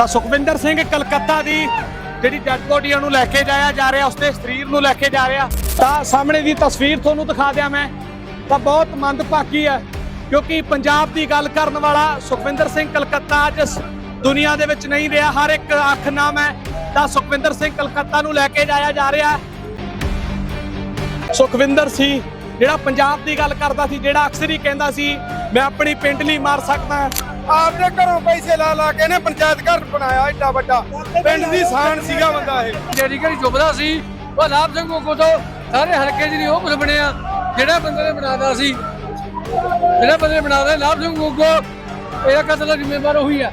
ਤਾਂ ਸੁਖਵਿੰਦਰ ਸਿੰਘ ਕਲਕੱਤਾ ਦੀ ਜਿਹੜੀ dead body ਨੂੰ ਲੈ ਕੇ ਜਾਇਆ ਜਾ ਰਿਹਾ, ਉਸਦੇ ਸਰੀਰ ਨੂੰ ਲੈ ਕੇ ਜਾ ਰਿਹਾ। ਤਾਂ ਸਾਹਮਣੇ ਦੀ ਤਸਵੀਰ ਤੁਹਾਨੂੰ ਦਿਖਾ ਦਿਆਂ ਮੈਂ। ਤਾਂ ਬਹੁਤ ਮੰਦਭਾਗੀ ਹੈ, ਕਿਉਂਕਿ ਪੰਜਾਬ ਦੀ ਗੱਲ ਕਰਨ ਵਾਲਾ ਸੁਖਵਿੰਦਰ ਸਿੰਘ ਕਲਕੱਤਾ ਅੱਜ ਇਸ ਦੁਨੀਆ ਦੇ ਵਿੱਚ ਨਹੀਂ ਰਿਹਾ। ਹਰ ਇੱਕ ਅੱਖ ਨਾਮ ਹੈ। ਤਾਂ ਸੁਖਵਿੰਦਰ ਸਿੰਘ ਕਲਕੱਤਾ ਨੂੰ ਲੈ ਕੇ ਜਾਇਆ ਜਾ ਰਿਹਾ ਸੁਖਵਿੰਦਰ ਸੀ, ਜਿਹੜਾ ਪੰਜਾਬ ਦੀ ਗੱਲ ਕਰਦਾ ਸੀ, ਜਿਹੜਾ ਅਕਸਰ ਹੀ ਕਹਿੰਦਾ ਸੀ, ਮੈਂ ਆਪਣੀ ਪਿੰਡ ਲਈ ਮਾਰ ਸਕਦਾ। ਆਪਦੇ ਘਰੋਂ ਪੈਸੇ ਲਾ ਲਾ ਕੇ ਨੇ ਪੰਚਾਇਤ ਘਰ ਬਣਾਇਆ ਏਡਾ ਵੱਡਾ। ਪਿੰਡ ਦੀ ਸ਼ਾਨ ਸੀਗਾ ਬੰਦਾ ਇਹ। ਜਿਹੜੀ ਘੜੀ ਚੁੱਪਦਾ ਸੀ, ਉਹ ਲਾਭ ਸਿੰਘ ਕੋਕੋ ਤੋਂ ਸਾਰੇ ਹਲਕੇ 'ਚ ਨਹੀਂ ਉਹ ਕੁਝ ਬਣਿਆ ਜਿਹੜਾ ਬੰਦੇ ਨੇ ਬਣਾਦਾ ਸੀ। ਜਿਹੜਾ ਬੰਦੇ ਨੇ ਬਣਾਦਾ ਲਾਭ ਸਿੰਘ ਕੋਕੋ ਇਹਦਾ ਕਤਲ ਦਾ ਜ਼ਿੰਮੇਵਾਰ ਉਹੀ ਹੈ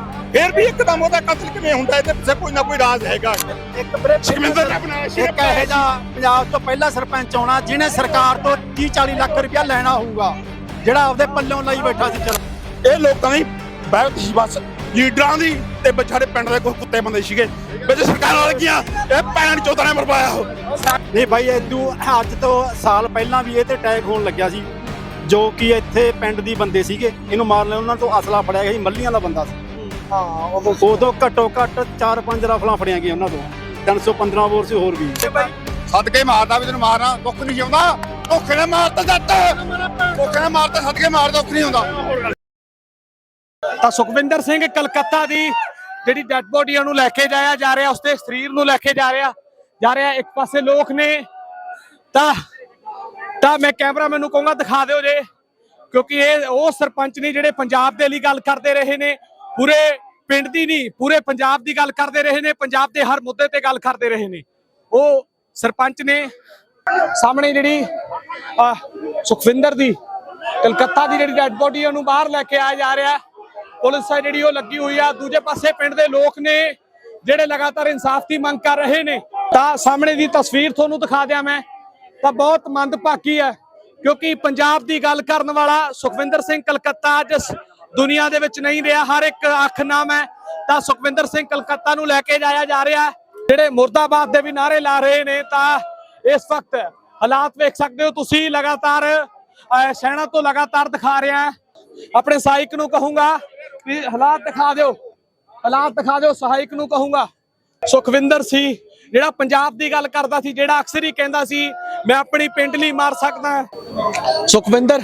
ਫਿਰ ਵੀ ਇੱਕਦਮ ਉਹਦਾ ਕਤਲ ਕਿਵੇਂ ਹੁੰਦਾ? ਇਹਦੇ ਪਿੱਛੇ ਕੋਈ ਨਾ ਕੋਈ ਰਾਜ਼ ਹੈਗਾ। ਇੱਕ ਸੁਖਮਿੰਦਰ ਨੇ ਬਣਾਇਆ ਸੀ ਇੱਕ ਇਹੋ ਜਿਹਾ ਪੰਜਾਬ ਤੋਂ ਪਹਿਲਾ ਸਰਪੰਚ ਆਉਣਾ ਜਿਹਨੇ ਸਰਕਾਰ ਤੋਂ 30 40 ਲੱਖ ਰੁਪਇਆ ਲੈਣਾ ਹੋਊਗਾ ਜਿਹੜਾ ਆਪਦੇ ਪੱਲਿਓਂ ਲਈ ਬੈਠਾ ਸੀ ਚਲ। ਇਹ ਲੋਕਾਂ ਦੀ ਬੈਠ ਸੀ ਬਸ। ਲੀਡਰਾਂ ਦੀ ਤੇ ਵਿਚਾਰੇ ਪਿੰਡ ਦੇ ਕੋਈ ਕੁੱਤੇ ਬੰਦੇ ਸੀਗੇ। ਵਿੱਚ ਸਰਕਾਰਾਂ ਵਾਲ ਗਿਆ ਇਹ ਪੈਣ ਚੋਦਾਂ ਨੇ ਮਰਵਾਇਆ ਨਹੀਂ ਭਾਈ ਇਦੋਂ ਅੱਜ ਤੋਂ ਸਾਲ ਪਹਿਲਾਂ ਵੀ ਇਹ ਤੇ ਅਟੈਕ ਹੋਣ ਲੱਗਿਆ ਸੀ ਜੋ ਕਿ ਇੱਥੇ ਪਿੰਡ ਦੀ ਬੰਦੇ ਸੀਗੇ। ਇਹਨੂੰ ਮਾਰ ਲਿਆ ਉਹਨਾਂ ਤੋਂ ਅਸਲਾ ਫੜਿਆ ਗਿਆ ਸੀ ਮੱਲੀਆਂ ਦਾ ਬੰਦਾ ਸੀ। ਹਾਂ ਉਦੋਂ ਘੱਟੋ ਘੱਟ 4-5 ਰਫਲਾਂ ਫੜੀਆਂ ਗਈਆਂ ਉਹਨਾਂ ਤੋਂ। 315 ਬੋਰ ਸੀ ਹੋਰ ਵੀ। ਸਦਕੇ ਮਾਰਦਾ ਵੀ ਤੈਨੂੰ ਮਾਰਨਾ ਦੁੱਖ ਨਹੀਂ ਜਿਉਂਦਾ। ਧੋਖੇ ਨਾਲ ਮਾਰਦਾ ਜੱਟ ਧੋਖੇ ਨਾਲ ਮਾਰਦਾ ਸਦਕੇ ਮਾਰਦਾ ਦੁੱਖ ਨਹੀਂ ਹੁੰਦਾ। ਤਾਂ ਸੁਖਵਿੰਦਰ ਸਿੰਘ ਕਲਕੱਤਾ ਦੀ ਜਿਹੜੀ ਡੈਡ ਬੋਡੀ ਨੂੰ ਲੈ ਕੇ ਜਾਇਆ ਜਾ ਰਿਹਾ ਉਸਦੇ ਸਰੀਰ ਨੂੰ ਲੈ ਕੇ ਜਾ ਰਿਹਾ ਜਾ ਰਿਹਾ ਇੱਕ ਪਾਸੇ ਲੋਕ ਨੇ। ਤਾਂ ਤਾਂ ਮੈਂ ਕੈਮਰਾਮੈਨ ਨੂੰ ਕਹੂੰਗਾ ਦਿਖਾ ਦਿਓ ਜੇ। ਕਿਉਂਕਿ ਇਹ ਉਹ ਸਰਪੰਚ ਨੇ ਜਿਹੜੇ ਪੰਜਾਬ ਦੇ ਲਈ ਗੱਲ ਕਰਦੇ ਰਹੇ ਨੇ ਪੂਰੇ ਪਿੰਡ ਦੀ ਨਹੀਂ, ਪੂਰੇ ਪੰਜਾਬ ਦੀ ਗੱਲ ਕਰਦੇ ਰਹੇ ਨੇ, ਪੰਜਾਬ ਦੇ ਹਰ ਮੁੱਦੇ ਤੇ ਗੱਲ ਕਰਦੇ ਰਹੇ ਨੇ। ਉਹ ਸਰਪੰਚ ਨੇ ਸਾਹਮਣੇ ਜਿਹੜੀ ਸੁਖਵਿੰਦਰ ਦੀ, ਕਲਕੱਤਾ ਦੀ ਜਿਹੜੀ ਡੈਡ ਬੋਡੀ ਉਹਨੂੰ ਬਾਹਰ ਲੈ ਕੇ ਆਇਆ ਜਾ ਰਿਹਾ। ਪੁਲਿਸ ਹੈ ਜਿਹੜੀ, ਉਹ ਲੱਗੀ ਹੋਈ ਆ। ਦੂਜੇ ਪਾਸੇ ਪਿੰਡ ਦੇ ਲੋਕ ਨੇ, ਜਿਹੜੇ ਲਗਾਤਾਰ ਇਨਸਾਫ ਦੀ ਮੰਗ ਕਰ ਰਹੇ ਨੇ। ਤਾਂ ਸਾਹਮਣੇ ਦੀ ਤਸਵੀਰ ਤੁਹਾਨੂੰ ਦਿਖਾ ਦਿਆਂ ਮੈਂ। ਤਾਂ ਬਹੁਤ ਮੰਦਭਾਗੀ ਹੈ ਕਿਉਂਕਿ ਪੰਜਾਬ ਦੀ ਗੱਲ ਕਰਨ ਵਾਲਾ ਸੁਖਵਿੰਦਰ ਸਿੰਘ ਕਲਕੱਤਾ ਅੱਜ ਦੁਨੀਆ ਦੇ ਵਿੱਚ ਨਹੀਂ ਰਿਹਾ, ਹਰ ਇੱਕ ਅੱਖ ਨਾਮ ਹੈ। ਤਾਂ ਸੁਖਵਿੰਦਰ ਸਿੰਘ ਕਲਕੱਤਾ ਨੂੰ ਲੈ ਕੇ ਜਾਇਆ ਜਾ ਰਿਹਾ ਜਿਹੜੇ ਮੁਰਦਾਬਾਦ ਦੇ ਵੀ ਨਾਰੇ ਲਾ ਰਹੇ ਨੇ, ਤਾਂ ਇਸ ਵਕਤ ਹਾਲਾਤ ਵੇਖ ਸਕਦੇ ਹੋ ਤੁਸੀਂ, ਲਗਾਤਾਰ ਸੈਣਾ ਤੋਂ ਲਗਾਤਾਰ ਦਿਖਾ ਰਿਹਾ ਆਪਣੇ ਸਹਾਇਕ ਨੂੰ ਕਹੂੰਗਾ, ਵੀ ਹਾਲਾਤ ਦਿਖਾ ਦਿਓ, ਹਾਲਾਤ ਦਿਖਾ ਦਿਓ, ਸਹਾਇਕ ਨੂੰ ਕਹੂੰਗਾ। ਸੁਖਵਿੰਦਰ ਸੀ, ਜਿਹੜਾ ਪੰਜਾਬ ਦੀ ਗੱਲ ਕਰਦਾ ਸੀ, ਜਿਹੜਾ ਅਕਸਰ ਹੀ ਕਹਿੰਦਾ ਸੀ, ਮੈਂ ਆਪਣੀ ਪਿੰਡ ਲਈ ਮਾਰ ਸਕਦਾ। ਸੁਖਵਿੰਦਰ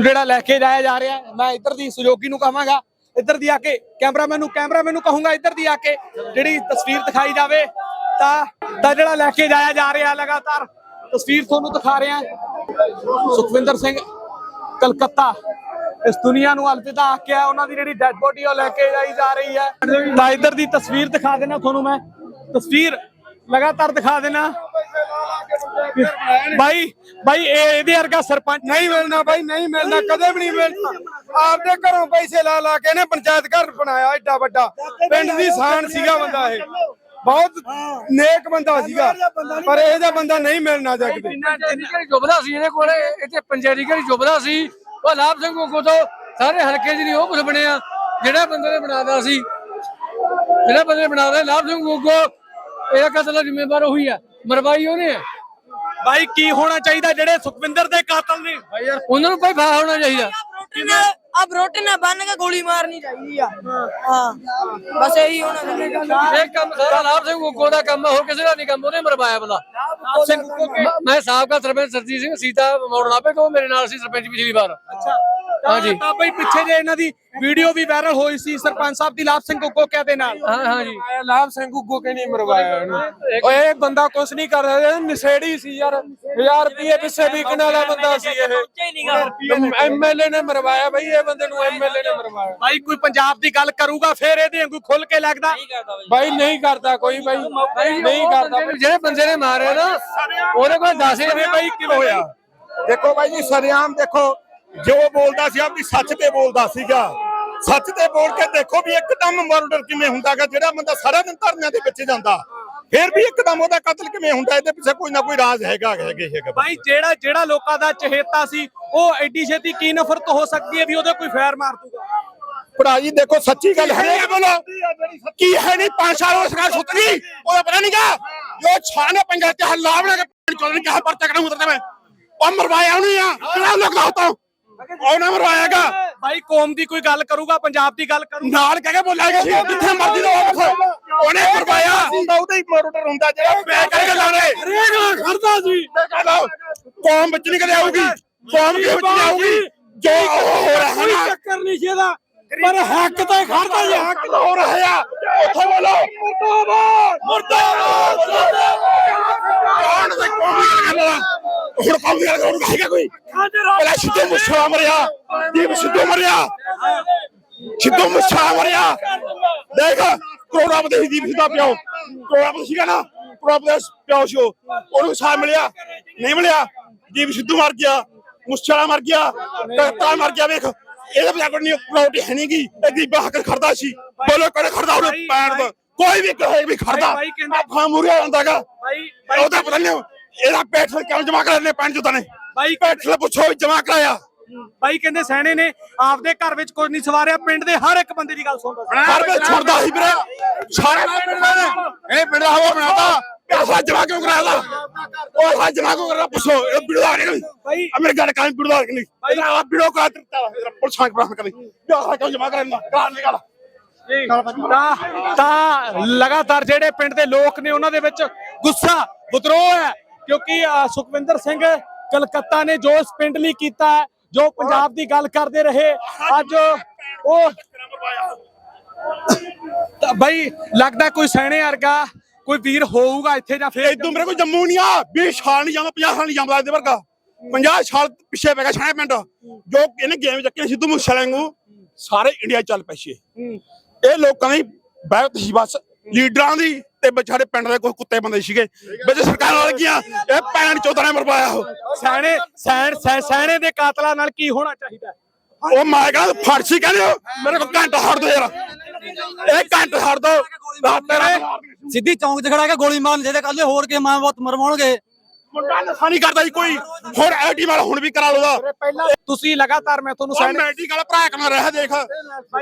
ਜਿਹੜਾ ਲੈ ਕੇ ਜਾਇਆ ਜਾ ਰਿਹਾ, ਮੈਂ ਇੱਧਰ ਦੀ ਸਹਿਯੋਗੀ ਨੂੰ ਕਹਾਂਗਾ, ਇੱਧਰ ਦੀ ਆ ਕੇ ਕੈਮਰਾਮੈਨ ਨੂੰ ਕੈਮਰਾਮੈਨ ਨੂੰ ਕਹੂੰਗਾ ਇੱਧਰ ਦੀ ਆ ਕੇ, ਜਿਹੜੀ ਤਸਵੀਰ ਦਿਖਾਈ ਜਾਵੇ, ਤਾਂ ਤਾਂ ਜਿਹੜਾ ਲੈ ਕੇ ਜਾਇਆ ਜਾ ਰਿਹਾ ਲਗਾਤਾਰ, ਤਸਵੀਰ ਤੁਹਾਨੂੰ ਦਿਖਾ ਰਿਹਾ ਸੁਖਵਿੰਦਰ ਸਿੰਘ, ਕਲਕੱਤਾ, ਇਸ ਦੁਨੀਆ ਨੂੰ ਅਲਵਿਦਾ ਆਖਿਆ, ਉਹਨਾਂ ਦੀ ਜਿਹੜੀ ਡੈਡ ਬੋਡੀ ਉਹ ਲੈ ਕੇ ਜਾਈ ਜਾ ਰਹੀ ਹੈ। ਤਾਂ ਇੱਧਰ ਦੀ ਤਸਵੀਰ ਦਿਖਾ ਦੇਣਾ ਤੁਹਾਨੂੰ ਮੈਂ। ਤਸਵੀਰ ਲਗਾਤਾਰ ਦਿਖਾ ਦੇਣਾ ਬਾਈ ਬਾਈ ਇਹ ਇਹਦੇ ਵਰਗਾ ਸਰਪੰਚ ਨਹੀਂ ਮਿਲਣਾ ਬਾਈ ਨਹੀਂ ਮਿਲਣਾ ਕਦੇ ਵੀ ਨਹੀਂ ਮਿਲਣਾ। ਆਪਦੇ ਘਰੋਂ ਪੈਸੇ ਲਾ ਲਾ ਕੇ ਨੇ ਪੰਚਾਇਤ ਘਰ ਬਣਾਇਆ ਏਡਾ ਵੱਡਾ। ਪਿੰਡ ਦੀ ਸ਼ਾਨ ਸੀਗਾ ਬੰਦਾ ਇਹ। ਬਹੁਤ ਨੇਕ ਬੰਦਾ ਸੀਗਾ। ਪਰ ਇਹ ਜਿਹਾ ਬੰਦਾ ਨਹੀਂ ਮਿਲਣਾ ਜੱਗ ਸੀ ਇਹਦੇ ਕੋਲੇ। ਇੱਥੇ ਪੰਚਾਇਤੀ ਘੜੀ ਚੁੱਪਦਾ ਸੀ। ਉਹ ਲਾਭ ਸਿੰਘ ਕੋਕੋ ਤੋਂ ਸਾਰੇ ਹਲਕੇ 'ਚ ਨਹੀਂ ਉਹ ਕੁਝ ਬਣਿਆ। ਜਿਹੜਾ ਬੰਦੇ ਨੇ ਬਣਾਦਾ ਸੀ। ਜਿਹੜਾ ਬੰਦੇ ਨੇ ਬਣਾਦਾ ਲਾਭ ਸਿੰਘ ਕੋਕੋ ਇਹਦਾ ਕਤਲ ਜ਼ਿੰਮੇਵਾਰ ਉਹੀ ਆ। ਮਰਵਾਈ ਉਹਨੇ ਆ। ਭਾਈ ਕੀ ਹੋਣਾ ਚਾਹੀਦਾ ਜਿਹੜੇ ਸੁਖਵਿੰਦਰ ਦੇ ਕਾਤਲ ਨੇ? ਉਹਨਾਂ ਨੂੰ ਭਾਈ ਫਾਹ ਹੋਣਾ ਚਾਹੀਦਾ। ਆ ਬਰੋਟੇ ਨਾਲ ਬੰਨ ਕੇ ਗੋਲੀ ਮਾਰਨੀ ਚਾਹੀਦੀ ਆ। ਹਾਂ। ਬਸ ਇਹੀ ਹੋਣਾ ਚਾਹੀਦਾ। ਇਹ ਕੰਮ ਸਾਰਾ ਲਾਭ ਸਿੰਘ ਗੁੱਗੋ ਦਾ ਕੰਮ ਆ, ਕਿਸੇ ਦਾ ਨਹੀਂ ਕੰਮ ਉਹਨੇ ਮਰਵਾਇਆ ਬੰਦਾ ਮੈਂ ਸਾਬਕਾ ਸਰਪੰਚ ਸਰਜੀਤ ਸਿੰਘ ਸੀਤਾ ਮੋੜ ਲਾਪੇ ਤੋਂ ਮੇਰੇ ਨਾਲ ਸੀ ਸਰਪੰਚ ਪਿਛਲੀ ਵਾਰ। ਅੱਛਾ। ਹਾਂਜੀ। ਤਾਂ ਬਈ ਪਿੱਛੇ ਜੇ ਇਹਨਾਂ ਦੀ ਵੀਡੀਓ ਵੀ ਵਾਇਰਲ ਹੋਈ ਸੀ ਸਰਪੰਚ ਸਾਹਿਬ ਦੀ ਲਾਭ ਸਿੰਘ ਗੁੱਗੋ ਦੇ ਨਾਲ। ਹਾਂ ਹਾਂ ਜੀ। ਆਇਆ ਲਾਭ ਸਿੰਘ ਗੁੱਗੋ ਕੇ ਨਹੀਂ ਮਰਵਾਇਆ ਇਹਨੂੰ ਓਏ ਇਹ ਬੰਦਾ ਕੁਛ ਨਹੀਂ ਕਰ ਰਿਹਾ ਇਹ ਨਸ਼ੇੜੀ ਸੀ ਯਾਰ। 1000 ਰੁਪਏ ਪਿੱਛੇ ਵਿਕਣ ਵਾਲਾ ਬੰਦਾ ਸੀ ਇਹ। ਐਮਐਲਏ ਨੇ ਮਰਵਾਇਆ ਬਈ ਇਹ ਬੰਦੇ ਨੂੰ ਐਮਐਲਏ ਨੇ ਮਰਵਾਇਆ। ਬਾਈ ਕੋਈ ਪੰਜਾਬ ਦੀ ਗੱਲ ਕਰੂਗਾ ਫੇਰ ਇਹਦੇ ਵਾਂਗੂ ਖੁੱਲ ਕੇ ਲੱਗਦਾ। ਬਾਈ। ਨਹੀਂ ਕਰਦਾ ਕੋਈ ਬਾਈ। ਨਹੀਂ ਕਰਦਾ ਬਾਈ। ਜਿਹੜੇ ਬੰਦੇ ਨੇ ਮਾਰਿਆ ਨਾ ਉਹਦੇ ਕੋਲ 10 ਇਹ ਬਾਈ ਕਿਵੇਂ ਹੋਇਆ ਦੇਖੋ ਬਾਈ ਜੀ ਸਰਿਆਮ ਦੇਖੋ। ਜੋ ਬੋਲਦਾ ਸੀ ਆਪਣੀ ਸੱਚ ਤੇ ਬੋਲਦਾ ਸੀਗਾ। ਸੱਚ ਤੇ ਬੋਲ ਕੇ ਦੇਖੋ ਵੀ ਇੱਕਦਮ ਮਰਡਰ ਕਿਵੇਂ ਹੁੰਦਾਗਾ ਜਿਹੜਾ ਬੰਦਾ ਸਾਰਾ ਦਿਨ ਧਰਨਿਆਂ ਦੇ ਵਿੱਚ ਜਾਂਦਾ ਫਿਰ ਵੀ ਇੱਕਦਮ ਉਹਦਾ ਕਤਲ ਕਿਵੇਂ ਹੁੰਦਾ ਇਹਦੇ ਪਿੱਛੇ ਕੋਈ ਨਾ ਕੋਈ ਰਾਜ਼ ਹੈਗਾ ਹੈਗੇ ਹੈਗਾ। ਭਾਈ ਜਿਹੜਾ ਜਿਹੜਾ ਲੋਕਾਂ ਦਾ ਚਹੇਤਾ ਸੀ ਉਹ ਐਡੀ ਛੇਤੀ ਕੀ ਨਫ਼ਰਤ ਹੋ ਸਕਦੀ ਹੈ ਵੀ ਉਹਦੇ ਕੋਈ ਫੈਰ ਮਾਰ ਦੂਗਾ? ਭਰਾ ਜੀ ਦੇਖੋ ਸੱਚੀ ਗੱਲ ਹੈ ਬੋਲੋ। ਕੀ ਹੈ ਨਹੀਂ ਪੰਜ ਸਾਲ ਹੋ ਸਰਕਾਰ ਸੁੱਤੀ ਉਹਦਾ ਪਤਾ ਨਹੀਂਗਾ ਜੋ ਛਾਣੇ ਪੰਜਾਬ ਤੇ ਹੱਲਾ ਬਣਾ ਕੇ ਚੋਣ ਕੇ ਪਰਚਾ ਕਰਾਂ ਉਤਰਦੇ ਮੈਂ। ਉਹ ਮਰਵਾਇਆ ਨਹੀਂ ਆ ਕਿਹੜਾ ਲੋਕ ਦਾ ਨਾ ਮਰਵਾਇਆਗਾ ਭਾਈ ਕੌਮ ਦੀ ਕੋਈ ਗੱਲ ਕਰੂਗਾ ਪੰਜਾਬ ਦੀ ਗੱਲ ਕਰੂਗਾ। ਨਾਲ ਕਹਿ ਕੇ ਬੋਲਾਂਗੇ। ਜਿੱਥੇ ਮਰਜ਼ੀ ਦਾ ਹੋਵੇ ਉਹਨੇ ਮਰਵਾਇਆ ਹੁੰਦਾ ਉਹਦਾ ਹੀ ਹੁੰਦਾ ਜਿਹੜਾ ਪੈ ਕਰਕੇ ਲਾਣੇ ਰੇਗ ਖੜਦਾ ਸੀ। ਕੌਮ ਵਿੱਚ ਨਹੀਂ ਕਦੇ ਆਊਗੀ। ਕੌਮ ਦੇ ਵਿੱਚ ਨਹੀਂ ਆਊਗੀ। ਜੋ ਹੋ ਰਿਹਾ ਹੈ ਨਾ। ਚੱਕਰ ਨਹੀਂ ਜਿਹਦਾ ਪਰ ਹੱਕ ਤੇ ਖੜਦਾ ਜੀ ਹੱਕ ਹੋ ਰਿਹਾ ਆ। ਉੱਥੇ ਬੋਲੋ। ਮੁਰਦਾਬਾਦ। ਮੁਰਦਾਬਾਦ। ਕੌਣ ਦੇ ਕੌਮ ਦੀ ਗੱਲ ਕਰਦਾ? ਹੁਣ ਕੌਮ ਦੀ ਗੱਲ ਕਰੂਗਾ ਹੈਗਾ ਕੋਈ ਪਹਿਲਾਂ ਸਿੱਧੂ ਮੂਸੇਵਾਲਾ ਮਰਿਆ ਦੀਪ ਸਿੱਧੂ ਮਰਿਆ ਸਿੱਧੂ ਮੂਸੇਵਾਲਾ ਮਰਿਆ ਦੇਖ ਕਰੋੜਾਪਤੀ ਦੀਪ ਸਿੱਧਾ ਪਿਓ ਕਰੋੜਾਪਤੀ ਸੀਗਾ ਨਾ ਕਰੋੜਾਪਤੀ ਪਿਓ ਸੀ ਉਹ ਉਹਨੂੰ ਸਾਹ ਮਿਲਿਆ ਨਹੀਂ ਮਿਲਿਆ ਦੀਪ ਸਿੱਧੂ ਮਰ ਗਿਆ ਮੂਸੇਵਾਲਾ ਮਰ ਗਿਆ ਕਰਤਾ ਮਰ ਗਿਆ ਵੇਖ ਇਹਦੇ ਬਜਾ ਕੋਈ ਪ੍ਰਾਪਰਟੀ ਹੈ ਨਹੀਂਗੀ ਇਹ ਗਰੀਬਾਂ ਹੱਕ ਖੜਦਾ ਸੀ ਬੋਲੋ ਕਿਹੜੇ ਖੜਦਾ ਉਹਨੇ ਪੈਣ ਦਾ ਕੋਈ ਵੀ ਕਹੇ ਵੀ ਖੜਦਾ ਭਾਈ ਕਹਿੰਦੇ- ਆਪਾਂ ਮੁਰਿਆ ਹੁੰਦਾਗਾ ਭਾਈ ਉਹਦਾ ਪਤਾ ਨਹੀਂ ਇਹਦਾ ਪੈਟਰੋਲ ਕਿਉਂ ਜਮਾ ਕਰਾਣੇ ਪੈਣ ਜੁੱਤਾ ਨੇ ਭਾਈ ਪੈਟਰੋਲ ਪੁੱਛੋ ਜਮਾ ਕਰਾਇਆ। ਭਾਈ ਕਹਿੰਦੇ ਸੈਣੇ ਨੇ ਆਪਦੇ ਘਰ ਵਿੱਚ ਕੁਝ ਨਹੀਂ ਸਵਾਰਿਆ ਪਿੰਡ ਦੇ ਹਰ ਇੱਕ ਬੰਦੇ ਦੀ ਗੱਲ ਸੁਣਦਾ ਸੀ। ਹਰ ਵੇ ਛੁੱਟਦਾ ਸੀ ਵੀਰੇ। ਸਾਰੇ ਪਿੰਡ ਦਾ ਨੇ। ਇਹ ਪਿੰਡ ਦਾ ਹਵਾ ਬਣਾਤਾ। ਪੈਸਾ ਜਮਾ ਕਿਉਂ ਕਰਾਇਆ? ਉਹ ਪੈਸਾ ਜਮਾ ਕਿਉਂ ਕਰਾਇਆ? ਪੁੱਛੋ ਇਹ ਬਿੜਦਾ ਨਹੀਂ ਭਾਈ ਅਮਰ ਗੱਲ ਕਾਂ ਬਿੜਦਾ ਨਹੀਂ ਇਹਦਾ ਬਿੜੋ ਕਾ ਦਿੱਤਾ ਪੁਲਿਸ ਆ ਕੇ ਕਰੀ। ਪੈਸਾ ਕਿਉਂ ਜਮਾ ਕਰਾਇਆ? ਕਾਰ ਨਿਕਾਲ। ਤਾਂ ਤਾਂ ਲਗਾਤਾਰ ਜਿਹੜੇ ਪਿੰਡ ਦੇ ਲੋਕ ਨੇ ਉਹਨਾਂ ਦੇ ਵਿੱਚ ਗੁੱਸਾ ਵਿਦਰੋਹ ਹੈ। ਕਿਉਂਕਿ ਸੁਖਵਿੰਦਰ ਸਿੰਘ ਕਲਕੱਤਾ ਨੇ ਜੋ ਇਸ ਪਿੰਡ ਲਈ ਕੀਤਾ ਜੋ ਪੰਜਾਬ ਦੀ ਗੱਲ ਕਰਦੇ ਰਹੇ ਅੱਜ ਉਹ ਤਾਂ ਬਈ ਲੱਗਦਾ ਕੋਈ ਸੈਣੇ ਵਰਗਾ ਕੋਈ ਵੀਰ ਹੋਊਗਾ ਇੱਥੇ ਜਾਂ ਫਿਰ ਇਦੋਂ ਮੇਰੇ ਕੋਈ ਜੰਮੂ ਨਹੀਂ ਆ। 20 ਸਾਲ ਨਹੀਂ ਜਾਂਦਾ 50 ਸਾਲ ਨਹੀਂ ਜਾਂਦਾ ਇਹਦੇ ਵਰਗਾ। 50 ਸਾਲ ਪਿੱਛੇ ਪੈ ਗਿਆ ਛਾਣੇ ਪਿੰਡ। ਜੋ ਇਹਨੇ ਗੇਮ ਚੱਕੇ ਸਿੱਧੂ ਮੂਸੇਵਾਲੇ ਨੂੰ ਸਾਰੇ ਇੰਡੀਆ ਚੱਲ ਪੈਸੇ ਇਹ। ਲੋਕਾਂ ਦੀ ਬੈਠ ਬਸ ਲੀਡਰਾਂ ਦੀ ਤੇ ਵਿਚਾਰੇ ਪਿੰਡ ਦੇ ਕੋਈ ਕੁੱਤੇ ਬੰਦੇ ਸੀਗੇ। ਵਿੱਚ ਸਰਕਾਰਾਂ ਲੱਗੀਆਂ ਇਹ ਪੈਣ ਚੌਧਾ ਨੇ ਮਰਵਾਇਆ ਉਹ। ਸੈਣੇ ਸੈਣ ਸੈ- ਸੈਣੇ ਦੇ ਕਾਤਲਾਂ ਨਾਲ ਕੀ ਹੋਣਾ ਚਾਹੀਦਾ? ਉਹ ਮੈਂ ਕਹਿੰਦਾ ਫਾਰਸੀ ਕਹਿੰਦੇ ਹੋ? ਮੇਰੇ ਕੋਲ ਘੰਟਾ ਹਟ ਦੋ ਯਾਰ। ਇਹ ਘੰਟਾ ਹਟ ਦੋ। ਰਾਤ ਤੇਰਾ ਸਿੱਧੀ ਚੌਂਕ 'ਚ ਖੜਾ ਕੇ ਗੋਲੀ ਮਾਰਨ ਜਿਹਦੇ ਕੱਲੇ ਹੋਰ ਕੇ ਮਾਂ ਬਹੁਤ ਮਰਵਾਉਣਗੇ। ਮੁੰਡਾ ਨਸ਼ਾ ਨਹੀਂ ਕਰਦਾ ਜੀ ਕੋਈ। ਹੁਣ ਐਡੀ ਵਾਲਾ ਹੁਣ ਵੀ ਕਰਾ ਲਓਦਾ ਤੁਸੀਂ ਲਗਾਤਾਰ ਮੈਂ ਤੁਹਾਨੂੰ ਉਹ ਸੈਣੇ ਮੈਡੀਕਲ ਭਰਾ ਕਮਾ ਰਿਹਾ ਦੇਖ।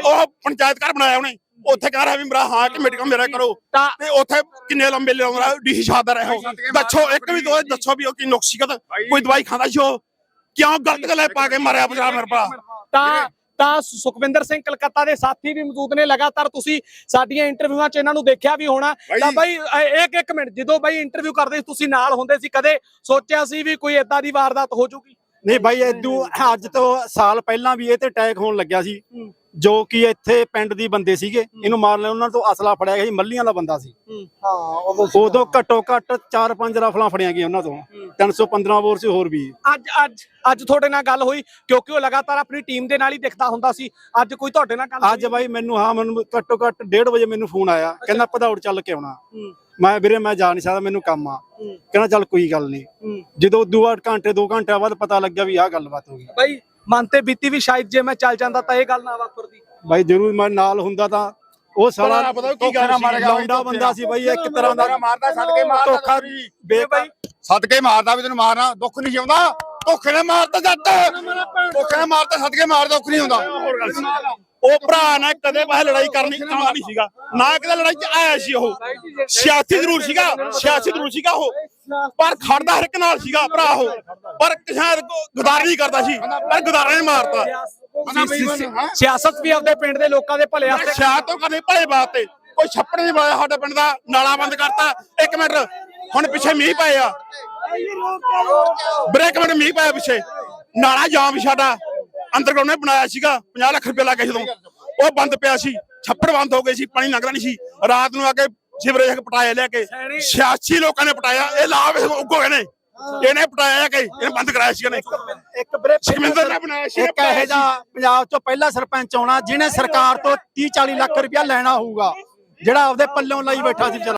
ਉਹ ਪੰਚਾਇਤ ਘਰ ਬਣਾਇਆ ਉਹਨੇ। ਉੱਥੇ ਕਹਿ ਰਿਹਾ ਵੀ ਮੇਰਾ ਹਾਂ ਕਿ ਮੈਡੀਕਲ ਮੇਰਾ ਕਰੋ। ਤਾਂ- ਉੱਥੇ ਕਿੰਨੇ ਲੰਬੇ ਲਾਉਂਦਾ ਡੀਸੀ ਸ਼ਾਦਾ ਰਿਹਾ। ਉਹ ਦੱਸੋ ਇੱਕ ਵੀ ਦੋ ਦੱਸੋ ਵੀ ਉਹ ਕੀ ਨੁਕਸੀਕਤ ਕੋਈ ਦਵਾਈ ਖਾਂਦਾ ਸੀ ਉਹ? ਕਿਉਂ ਗਲਤ ਗੱਲੇ ਪਾ ਕੇ ਮਾਰਿਆ ਬਜਾ ਮੇਰੇ ਭਰਾ। ਤਾਂ ਤਾਂ ਸੁਖਵਿੰਦਰ ਸਿੰਘ ਕਲਕੱਤਾ ਦੇ ਸਾਥੀ ਵੀ ਮੌਜੂਦ ਨੇ। ਲਗਾਤਾਰ ਤੁਸੀਂ ਸਾਡੀਆਂ ਇੰਟਰਵਿਊਆਂ 'ਚ ਇਹਨਾਂ ਨੂੰ ਦੇਖਿਆ ਵੀ ਹੋਣਾ। ਤਾਂ ਬਾਈ ਇੱਕ ਇੱਕ ਮਿੰਟ। ਜਦੋਂ ਬਾਈ ਇੰਟਰਵਿਊ ਕਰਦੇ ਸੀ ਤੁਸੀਂ ਨਾਲ ਹੁੰਦੇ ਸੀ ਕਦੇ ਸੋਚਿਆ ਸੀ ਵੀ ਕੋਈ ਏਦਾਂ ਦੀ ਵਾਰਦਾਤ ਹੋ ਜੂਗੀ? ਨਹੀਂ ਬਾਈ ਇਦੋਂ ਅੱਜ ਤੋਂ ਸਾਲ ਪਹਿਲਾਂ ਵੀ ਇਹ ਤੇ ਅਟੈਕ ਹੋਣ ਲੱਗਿਆ ਸੀ। ਜੋ ਕਿ ਇੱਥੇ ਪਿੰਡ ਦੀ ਬੰਦੇ ਸੀਗੇ ਇਹਨੂੰ ਮਾਰਨ ਲਈ ਉਹਨਾਂ ਤੋਂ ਅਸਲਾ ਫੜਿਆ ਗਿਆ ਸੀ ਮੱਲੀਆਂ ਦਾ ਬੰਦਾ ਸੀ। ਹਾਂ। ਉਦੋਂ ਘੱਟੋ ਘੱਟ 4-5 ਰਫਲਾਂ ਫੜੀਆਂ ਗਈਆਂ ਉਹਨਾਂ ਤੋਂ। 315 ਬੋਰ ਸੀ ਹੋਰ ਵੀ। ਅੱਜ ਅੱਜ ਅੱਜ ਤੁਹਾਡੇ ਨਾਲ ਗੱਲ ਹੋਈ ਕਿਉਂਕਿ ਉਹ ਲਗਾਤਾਰ ਆਪਣੀ ਟੀਮ ਦੇ ਨਾਲ ਹੀ ਦਿਖਦਾ ਹੁੰਦਾ ਸੀ। ਅੱਜ ਕੋਈ ਤੁਹਾਡੇ ਨਾਲ ਗੱਲ ਅੱਜ ਬਾਈ ਮੈਨੂੰ ਹਾਂ ਮੈਨੂੰ ਘੱਟੋ ਘੱਟ 1:30 ਵਜੇ ਮੈਨੂੰ ਫੋਨ ਆਇਆ ਕਹਿੰਦਾ ਪਧੌੜ ਚੱਲ ਕੇ ਆਉਣਾ। ਮੈਂ ਵੀਰੇ ਮੈਂ ਜਾ ਨਹੀਂ ਸਕਦਾ ਮੈਨੂੰ ਕੰਮ ਆ। ਕਹਿੰਦਾ ਚੱਲ ਕੋਈ ਗੱਲ ਨਹੀਂ। ਜਦੋਂ ਦੋ ਵਾਰ ਘੰਟੇ 2 ਘੰਟੇ ਬਾਅਦ ਪਤਾ ਲੱਗਿਆ ਵੀ ਆਹ ਗੱਲਬਾਤ ਹੋ ਗਈ। ਬਾਈ ਮਨ ਤੇ ਬੀਤੀ ਵੀ ਸ਼ਾਇਦ ਜੇ ਮੈਂ ਚੱਲ ਜਾਂਦਾ ਤਾਂ ਇਹ ਗੱਲ ਨਾ ਵਾਪਰਦੀ। ਬਾਈ ਜਰੂਰ ਮੈਂ ਨਾਲ ਹੁੰਦਾ ਤਾਂ ਉਹ ਸਾਲਾ ਪਤਾ- ਪਤਾ ਕੀ ਗੱਲ ਸੀ? ਲੌਂਡਾ ਬੰਦਾ ਸੀ ਬਾਈ ਇੱਕ ਤਰ੍ਹਾਂ ਦਾ ਮਾਰਦਾ ਸਦਕੇ ਮਾਰਦਾ ਧੋਖਾ ਬੇਬਾਈ ਸਦਕੇ ਮਾਰਦਾ ਵੀ ਤੈਨੂੰ ਮਾਰਨਾ ਦੁੱਖ ਨਹੀਂ ਜਿਉਂਦਾ। ਧੋਖੇ ਨਾਲ ਮਾਰਦਾ ਜੱਟ। ਧੋਖੇ ਨਾਲ ਮਾਰਦਾ ਸਦਕੇ ਮਾਰਦਾ ਦੁੱਖ ਨਹੀਂ ਹੁੰਦਾ। ਉਹ ਭਰਾ ਨੇ ਕਦੇ ਵਾਹ ਲੜਾਈ ਕਰਨੀ ਚਾਹੁੰਦਾ ਨਹੀਂ ਸੀਗਾ। ਨਾ ਕਦੇ ਲੜਾਈ ਚ ਆਇਆ ਸੀ ਉਹ। ਸਿਆਸੀ ਜ਼ਰੂਰ ਸੀਗਾ ਸਿਆਸੀ ਜ਼ਰੂਰ ਸੀਗਾ ਉਹ। ਪਰ ਖੜਦਾ ਹਰ ਇੱਕ ਨਾਲ ਸੀਗਾ ਭਰਾ ਉਹ। ਪਰ ਕਿਸੇ ਗੁਜ਼ਾਰ ਨਹੀਂ ਕਰਦਾ ਸੀ। ਪਰ ਗੁਜ਼ਾਰਾ ਨੇ ਮਾਰਤਾ। ਸਿਆਸਤ ਵੀ ਆਪਦੇ ਪਿੰਡ ਦੇ ਲੋਕਾਂ ਦੇ ਭਲੇ ਵਾਸਤੇ ਸ਼ਾਹ ਤੋਂ ਕਰਨੀ ਭਲੇ ਬਾਤ ਤੇ ਕੋਈ ਛੱਪੜ ਨਹੀਂ ਪਾਇਆ ਸਾਡੇ ਪਿੰਡ ਦਾ ਨਾਲਾ ਬੰਦ ਕਰਤਾ। ਇੱਕ ਮਿੰਟ ਹੁਣ ਪਿੱਛੇ ਮੀਂਹ ਪਏ ਆ। ਬ੍ਰੇਕ ਮਿੰਟ ਮੀਂਹ ਪਿਆ ਪਿੱਛੇ। ਨਾਲਾ ਜਾਮ ਸਾਡਾ। ਅੰਡਰਗਰਾਉਂਡ ਨੇ ਬਣਾਇਆ ਸੀਗਾ 50 ਲੱਖ ਰੁਪਏ ਲੱਗੇ ਜਦੋਂ। ਉਹ ਬੰਦ ਪਿਆ ਸੀ। ਛੱਪੜ ਬੰਦ ਹੋ ਗਏ ਸੀ ਪਾਣੀ ਲੰਘਦਾ ਨਹੀਂ ਸੀ। ਰਾਤ ਨੂੰ ਆ ਕੇ ਸਿਵਰੇਜ ਪਟਾਇਆ ਲਿਆ ਕੇ ਸਿਆਸੀ ਲੋਕਾਂ ਨੇ ਪਟਾਇਆ ਇਹ ਲਾਭ ਉੱਗੋ ਨੇ। ਇਹਨੇ ਪਟਾਇਆ ਕਿ ਇਹਨੇ ਬੰਦ ਕਰਾਇਆ ਸੀ ਇਹਨੇ। ਇੱਕ ਵੀਰੇ ਸਿਕੰਦਰ ਨੇ ਬਣਾਇਆ ਸੀ, ਇੱਕ ਇਹੋ ਜਿਹਾ ਪੰਜਾਬ ਚੋਂ ਪਹਿਲਾ ਸਰਪੰਚ ਆਉਣਾ ਜਿਹਨੇ ਸਰਕਾਰ ਤੋਂ 30 40 ਲੱਖ ਰੁਪਇਆ ਲੈਣਾ ਹੋਊਗਾ ਜਿਹੜਾ ਆਪਦੇ ਪੱਲਿਓਂ ਲਈ ਬੈਠਾ ਸੀ ਵਿਚਾਰਾ।